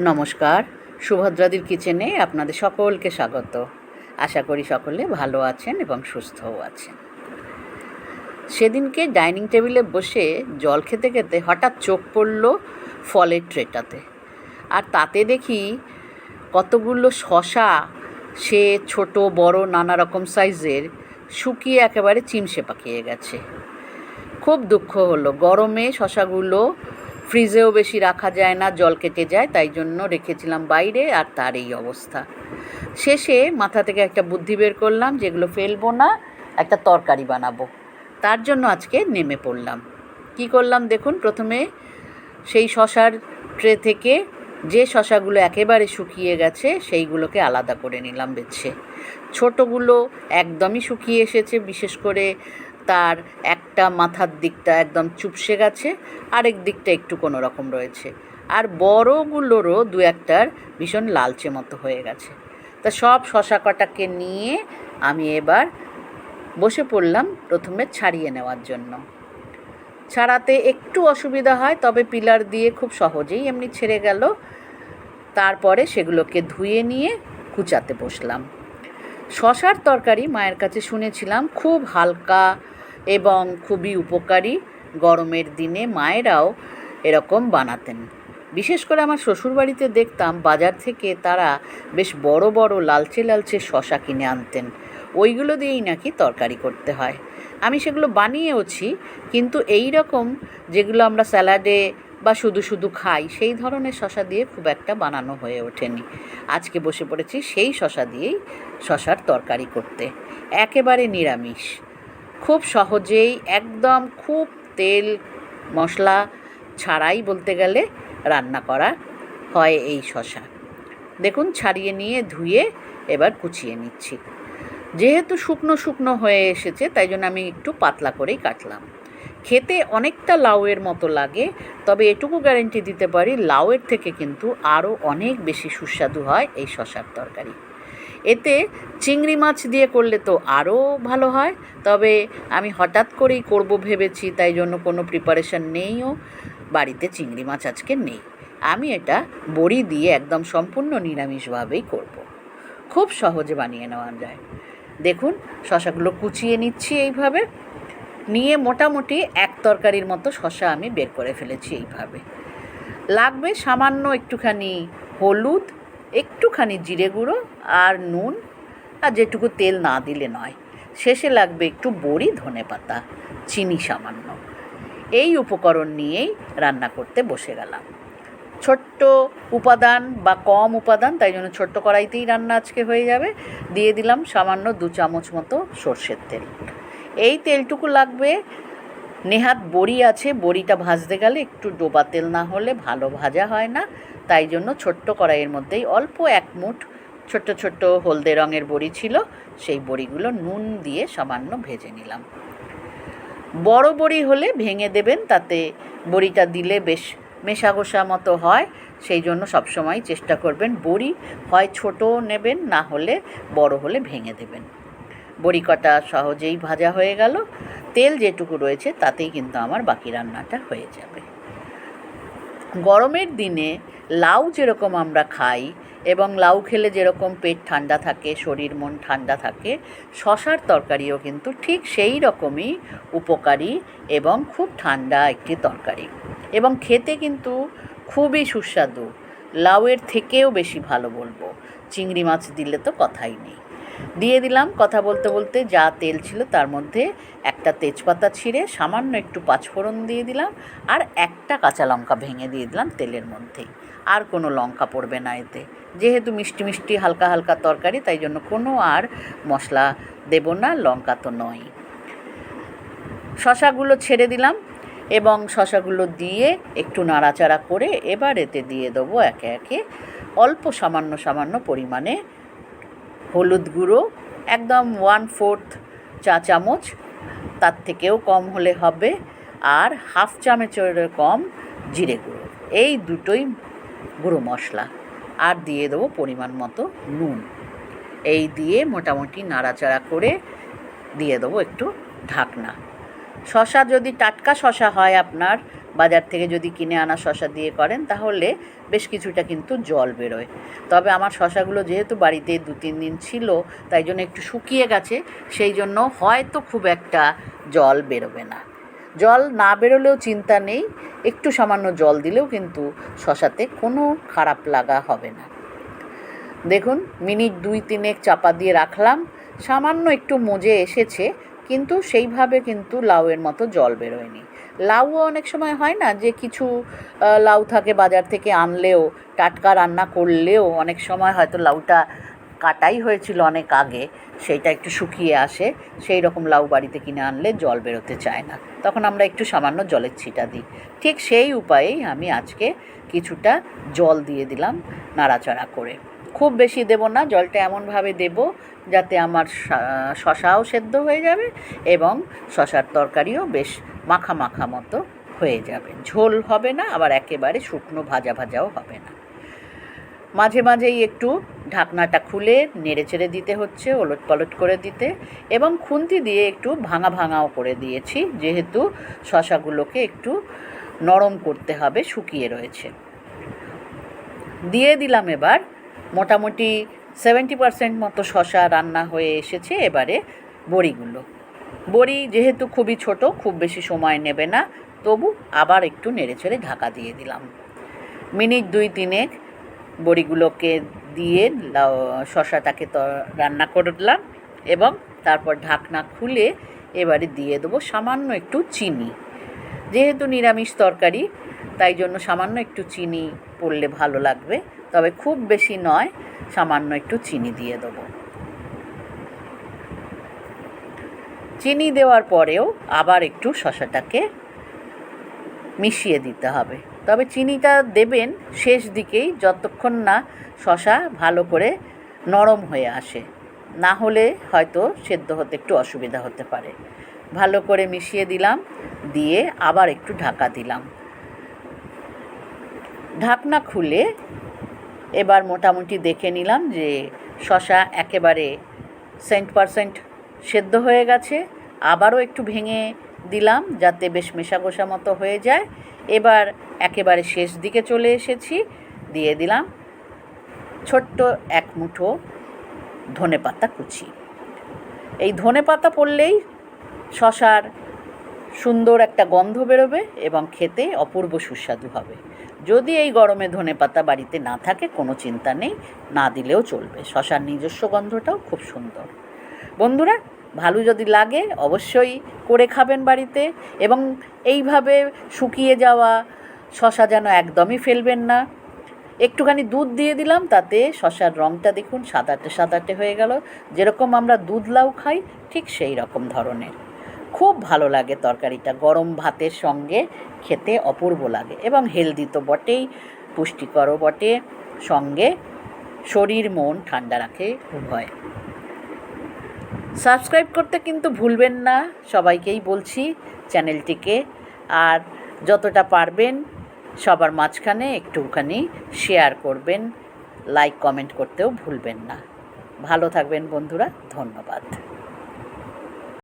নমস্কার, সুভদ্রাদির কিচেনে আপনাদের সকলকে স্বাগত। আশা করি সকলে ভালো আছেন এবং সুস্থও আছেন। সেদিনকে ডাইনিং টেবিলে বসে জল খেতে খেতে হঠাৎ চোখ পড়ল ফলের ট্রেটাতে। আর তাতে দেখি কতগুলো শশা, সে ছোট, বড়, নানা রকম সাইজের, শুকিয়ে একেবারে চিমসে পাকিয়ে গেছে। খুব দুঃখ হলো। গরমে শশাগুলো ফ্রিজেও বেশি রাখা যায় না, জল কেটে যায়, তাই জন্য রেখেছিলাম বাইরে আর তার এই অবস্থা। শেষে মাথা থেকে একটা বুদ্ধি বের করলাম যেগুলো ফেলব না, একটা তরকারি বানাবো। তার জন্য আজকে নেমে পড়লাম। কি করলাম দেখুন, প্রথমে সেই শশার ট্রে থেকে যে শশাগুলো একেবারে শুকিয়ে গেছে, সেইগুলোকে আলাদা করে নিলাম বেছে ছোটোগুলো একদমই শুকিয়ে এসেছে, বিশেষ করে তার একটা মাথার দিকটা একদম চুপসে গেছে, আরেক দিকটা একটু কোনো রকম রয়েছে। আর বড়গুলোরও দু একটার ভীষণ লালচে মতো হয়ে গেছে। তা সব শশা কটাকে নিয়ে আমি এবার বসে পড়লাম প্রথমে ছাড়িয়ে নেওয়ার জন্য। ছাড়াতে একটু অসুবিধা হয়, তবে পিলার দিয়ে খুব সহজেই এমনি ছেড়ে গেল। তারপরে সেগুলোকে ধুয়ে নিয়ে কুচাতে বসলাম। শশার তরকারি মায়ের কাছে শুনেছিলাম, খুব হালকা এবং খুবই উপকারী গরমের দিনে মায়েরাও এরকম বানাতেন। বিশেষ করে আমার শ্বশুরবাড়িতে দেখতাম বাজার থেকে তারা বেশ বড় বড় লালচে লালচে শশা কিনে আনতেন। ওইগুলো দিয়েই নাকি তরকারি করতে হয়। আমি সেগুলো বানিয়েওছি, কিন্তু এই রকম যেগুলো আমরা স্যালাডে বা শুধু শুধু খাই, সেই ধরনের শশা দিয়ে খুব একটা বানানো হয়ে ওঠেনি। আজকে বসে পড়েছি সেই শশা দিয়েই শশার তরকারি করতে। একেবারে নিরামিষ। খুব সহজেই একদম খুব তেল মশলা ছাড়াই বলতে গেলে রান্না করা হয় এই শশা। দেখুন, ছাড়িয়ে নিয়ে ধুয়ে এবার কুচিয়ে নিচ্ছি। যেহেতু শুকনো শুকনো হয়ে এসেছে, তাই জন্য আমি একটু পাতলা করেই কাটলাম। খেতে অনেকটা লাউয়ের মতো লাগে, তবে এটুকু গ্যারেন্টি দিতে পারি, লাউয়ের থেকে কিন্তু আরও অনেক বেশি সুস্বাদু হয় এই শশার তরকারি। এতে চিংড়ি মাছ দিয়ে করলে তো আরও ভালো হয়। তবে আমি হঠাৎ করেই করব ভেবেছি, তাই জন্য কোনো প্রিপারেশন নেইও। বাড়িতে চিংড়ি মাছ আজকে নেই। আমি এটা বড়ি দিয়ে একদম সম্পূর্ণ নিরামিষভাবেই করব। খুব সহজে বানিয়ে নেওয়া যায়। দেখুন, শশাগুলো কুচিয়ে নিচ্ছি এইভাবে। নিয়ে মোটামুটি এক তরকারির মতো শশা আমি বের করে ফেলেছি এইভাবে। লাগবে সামান্য একটুখানি হলুদ একটুখানি জিরে গুঁড়ো আর নুন আর যেটুকু তেল না দিলে নয়। শেষে লাগবে একটু বড়ি ধনে পাতা, চিনি সামান্য। এই উপকরণ নিয়েই রান্না করতে বসে গেলাম। ছোট্ট উপাদান বা কম উপাদান, তাই জন্য ছোট্ট কড়াইতেই রান্না আজকে হয়ে যাবে। দিয়ে দিলাম সামান্য দু চামচ মতো সর্ষের তেল। এই তেলটুকু লাগবে নেহাত বড়ি আছে, বড়িটা ভাজতে গেলে একটু ডোবা তেল না হলে ভালো ভাজা হয় না। তাই জন্য ছোট্ট কড়াইয়ের মধ্যেই অল্প এক মুঠ ছোট্ট ছোট্ট হলদে রঙের বড়ি ছিল। সেই বড়িগুলো নুন দিয়ে সামান্য ভেজে নিলাম। বড় বড়ি হলে ভেঙে দেবেন, তাতে বড়িটা দিলে বেশ মেশাগোশা মতো হয়। সেই জন্য সবসময় চেষ্টা করবেন বড়ি হয় ছোট নেবেন, না হলে বড় হলে ভেঙে দেবেন। বড়ি কটা সহজেই ভাজা হয়ে গেল। তেল যেটুকু রয়েছে তাতেই কিন্তু আমার বাকি রান্নাটা হয়ে যাবে। গরমের দিনে লাউ যেরকম আমরা খাই এবং লাউ খেলে যেরকম পেট ঠান্ডা থাকে, শরীর মন ঠান্ডা থাকে, শশার তরকারিও কিন্তু ঠিক সেই রকমই উপকারী এবং খুব ঠান্ডা একটি তরকারি। এবং খেতে কিন্তু খুবই সুস্বাদু। লাউয়ের থেকেও বেশি ভালো বলব। চিংড়ি মাছ দিলে তো কথাই নেই। দিয়ে দিলাম। কথা বলতে বলতে যা তেল ছিল তার মধ্যে একটা তেজপাতা ছিঁড়ে সামান্য একটু পাঁচফোড়ন দিয়ে দিলাম আর একটা কাঁচা লঙ্কা ভেঙে দিয়ে দিলাম তেলের মধ্যেই আর কোনো লঙ্কা পড়বে না এতে। যেহেতু মিষ্টি মিষ্টি হালকা হালকা তরকারি, তাই জন্য কোনো আর মশলা দেব না, লঙ্কা তো নয়। শশাগুলো ছেড়ে দিলাম এবং শশাগুলো দিয়ে একটু নাড়াচাড়া করে এবার এতে দিয়ে দেবো একে একে অল্প সামান্য সামান্য পরিমাণে হলুদ গুঁড়ো, একদম ওয়ান ফোর্থ চা চামচ, তার থেকেও কম হলে হবে, আর হাফ চামচের কম জিরে গুঁড়ো। এই দুটোই গুঁড়ো মশলা। আর দিয়ে দেবো পরিমাণ মতো নুন। এই দিয়ে মোটামুটি নাড়াচাড়া করে দিয়ে দেবো একটু ঢাকনা। শশা যদি টাটকা শশা হয় আপনার, বাজার থেকে যদি কিনে আনা শশা দিয়ে করেন, তাহলে বেশ কিছুটা কিন্তু জল বেরোয়। তবে আমার শশাগুলো যেহেতু বাড়িতে দু, তিন দিন ছিল, তাই জন্য একটু শুকিয়ে গেছে, সেই জন্য হয়তো খুব একটা জল বেরোবে না। জল না বেরোলেও চিন্তা নেই, একটু সামান্য জল দিলেও কিন্তু শশাতে কোনো খারাপ লাগা হবে না। দেখুন, মিনিট দুই তিনেক চাপা দিয়ে রাখলাম, সামান্য একটু মজে এসেছে কিন্তু সেইভাবে কিন্তু লাউয়ের মতো জল বেরোয়নি। লাউও অনেক সময় হয় না যে কিছু লাউ থাকে বাজার থেকে আনলেও, টাটকা রান্না করলেও অনেক সময় হয়তো লাউটা কাটাই হয়েছিল অনেক আগে, সেইটা একটু শুকিয়ে আসে, সেই রকম লাউ বাড়িতে কিনে আনলে জল বেরোতে চায় না। তখন আমরা একটু সামান্য জলের ছিটা দিই। ঠিক সেই উপায়েই আমি আজকে কিছুটা জল দিয়ে দিলাম নাড়াচাড়া করে। খুব বেশি দেব না, জলটা এমনভাবে দেব যাতে আমার শশাও সেদ্ধ হয়ে যাবে এবং শশার তরকারিও বেশ মাখা মাখা মতো হয়ে যাবে। ঝোল হবে না, আবার একেবারে শুকনো ভাজা ভাজাও হবে না। মাঝে মাঝেই একটু ঢাকনাটা খুলে নেড়ে চেড়ে দিতে হচ্ছে, ওলট পালট করে দিতে এবং খুন্তি দিয়ে একটু ভাঙা ভাঙাও করে দিয়েছি, যেহেতু শশাগুলোকে একটু নরম করতে হবে, শুকিয়ে রয়েছে। দিয়ে দিলাম এবার মোটামুটি সেভেন্টি পার্সেন্ট মতো শশা রান্না হয়ে এসেছে এবারে বড়িগুলো। বড়ি যেহেতু খুবই ছোট, খুব বেশি সময় নেবে না, তবু আবার একটু নেড়ে নেড়েচেড়ে ঢাকা দিয়ে দিলাম। মিনিট দুই তিনেক বড়িগুলোকে দিয়ে শশাটাকে তো রান্না করলাম এবং তারপর ঢাকনা খুলে এবারে দিয়ে দেবো সামান্য একটু চিনি। যেহেতু নিরামিষ তরকারি তাই জন্য সামান্য একটু চিনি পড়লে ভালো লাগবে। তবে খুব বেশি নয়, সামান্য একটু চিনি দিয়ে দেবো। চিনি দেওয়ার পরেও আবার একটু শশাটাকে মিশিয়ে দিতে হবে। তবে চিনিটা দেবেন শেষ দিকেই যতক্ষণ না শশা ভালো করে নরম হয়ে আসে। না হলে হয়তো সেদ্ধ হতে একটু অসুবিধা হতে পারে। ভালো করে মিশিয়ে দিলাম, দিয়ে আবার একটু ঢাকা দিলাম। ঢাকনা খুলে এবার মোটামুটি দেখে নিলাম যে শশা একেবারে সেন্ট পারসেন্ট সেদ্ধ হয়ে গেছে। আবারও একটু ভেঙে দিলাম যাতে বেশ মেশাগোশা মতো হয়ে যায়। এবার একেবারে শেষ দিকে চলে এসেছি। দিয়ে দিলাম ছোট্ট এক মুঠো ধনে পাতা কুচি। এই ধনে পাতা পড়লেই শশার সুন্দর একটা গন্ধ বেরোবে এবং খেতে অপূর্ব সুস্বাদু হবে। যদি এই গরমে ধনে পাতা বাড়িতে না থাকে, কোনো চিন্তা নেই, না দিলেও চলবে। শশার নিজস্ব গন্ধটাও খুব সুন্দর। বন্ধুরা, ভালো যদি লাগে, অবশ্যই করে খাবেন বাড়িতে এবং এইভাবে শুকিয়ে যাওয়া শশা যেন একদমই ফেলবেন না। একটুখানি দুধ দিয়ে দিলাম, তাতে শশার রঙটা দেখুন সাদাটে সাদাটে হয়ে গেল। যেরকম আমরা দুধ লাউ খাই, ঠিক সেই রকম ধরনের। খুব ভালো লাগে তরকারিটা। গরম ভাতের সঙ্গে খেতে অপূর্ব লাগে এবং হেলদি তো বটেই, পুষ্টিকরও বটে, সঙ্গে শরীর, মন ঠান্ডা রাখে উভয়। সাবস্ক্রাইব করতে কিন্তু ভুলবেন না, সবাইকেই বলছি চ্যানেলটিকে। আর যতটা পারবেন, সবার মাঝখানে একটুখানি শেয়ার করবেন লাইক কমেন্ট করতেও ভুলবেন না। ভালো থাকবেন বন্ধুরা, ধন্যবাদ।